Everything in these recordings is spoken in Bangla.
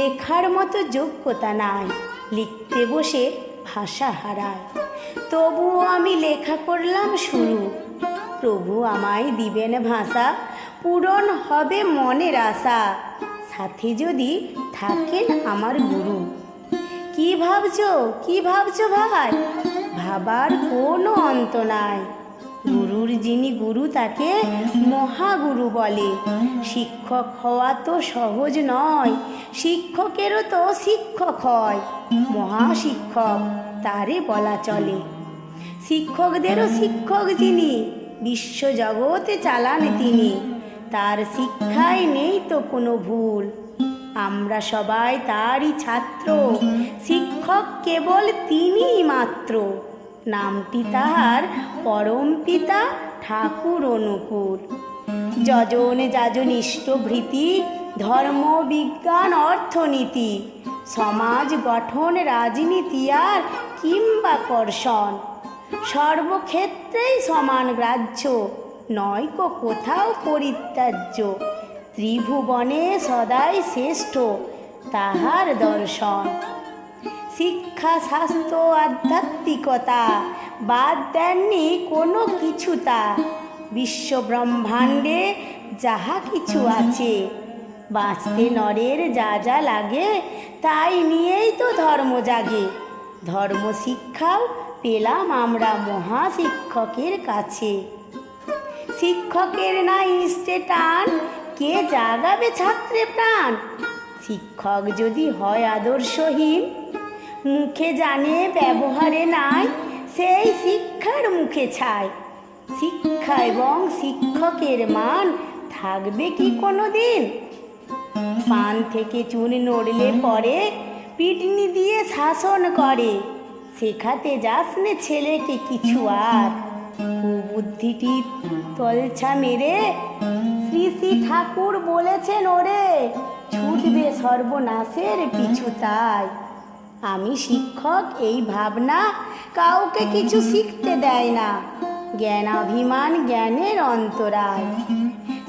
লেখার মতো যোগ্যতা নাই। লিখতে বসে ভাষা হারায়। তবুও আমি লেখা করলাম শুরু। প্রভু আমায় দিবেন ভাষা, পূরণ হবে মনের আশা। সাথে যদি থাকেন আমার গুরু। কি ভাবছ? কি ভাবছ ভাই? ভাবার কোনো অন্ত নাই। গুরুর যিনি গুরু তাকে মহাগুরু বলে। শিক্ষক হওয়া তো সহজ নয়, শিক্ষকেরও তো শিক্ষক হয়। মহাশিক্ষক, তারে বলা চলে। শিক্ষকদেরও শিক্ষক যিনি বিশ্বজগতে চালান তিনি। তার শিক্ষায় নেই তো কোনো ভুল। আমরা সবাই তারই ছাত্র, শিক্ষক কেবল তিনিই মাত্র। নামটি তাহার পরম পিতা ঠাকুর অনুকূল। যজন যাজন ইষ্টভৃতি ধর্ম, বিজ্ঞান, অর্থনীতি, সমাজ গঠন, রাজনীতি আর কিংবা কর্ষণ। সর্বক্ষেত্রেই সমান গ্রাহ্য নয়কো কোথাও পরিত্যাজ্য। ত্রিভুবনে সদাই শ্রেষ্ঠ, তাহার দর্শন। শিক্ষা, স্বাস্থ্য, আধ্যাত্মিকতা বাদ দেননি কোনো কিছু তা বিশ্ব ব্রহ্মাণ্ডে যাহা কিছু আছে, বাঁচতে নরের যা যা লাগে, তাই নিয়েই তো ধর্ম জাগে। ধর্ম শিক্ষাও পেলাম আমরা মহাশিক্ষকের কাছে। শিক্ষকের নাই ইষ্টে টান, কে জাগাবে ছাত্রে প্রাণ? শিক্ষক যদি হয় আদর্শহীন মুখে জানে ব্যবহারে নাই, সেই শিক্ষার মুখে ছাই। শিক্ষা এবং শিক্ষকের মান থাকবে কি কোনো দিন পান থেকে চুন নড়লে পরে পিটনি দিয়ে শাসন করে। শেখাতে যাস নে ছেলেকে কিছু আর। বুদ্ধিটি তলছা মেরে শ্রী শ্রী ঠাকুর বলেছেন ওরে, ছুটবে সর্বনাশের পিছু তাই। আমি শিক্ষক, এই ভাবনা কাউকে কিছু শিখতে দেয় না। জ্ঞানাভিমান জ্ঞানের অন্তরায়।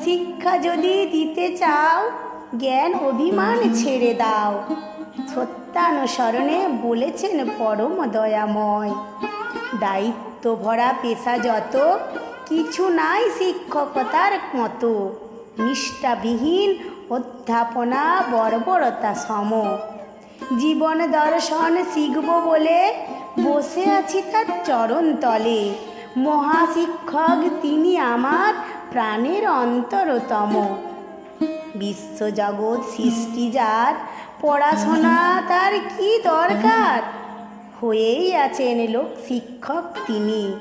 শিক্ষা যদি দিতে চাও, জ্ঞান অভিমান ছেড়ে দাও। সত্যানুসরণে বলেছেন পরম দয়াময়। দায়িত্ব ভরা পেশা যত, কিছু নাই শিক্ষকতার মতো। নিষ্ঠাবিহীন অধ্যাপনা বর্বরতা সম। জীবন দর্শন শিখব বলে বসে আছি তার চরণ তলে। মহাশিক্ষক তিনি আমার প্রাণের অন্তরতম। বিশ্বজগৎ সৃষ্টি যার, পড়াশোনা তার কি দরকার? হয়েই আছেন লোক শিক্ষক তিনি।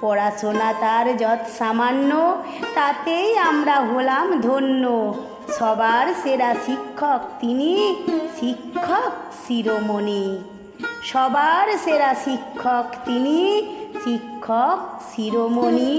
পড়াশোনা তার যৎ সামান্য তাতেই আমরা হলাম ধন্য। সবার সেরা শিক্ষক তিনি শিক্ষক শিরোমণি। সবার সেরা শিক্ষক তিনি শিক্ষক শিরোমণি।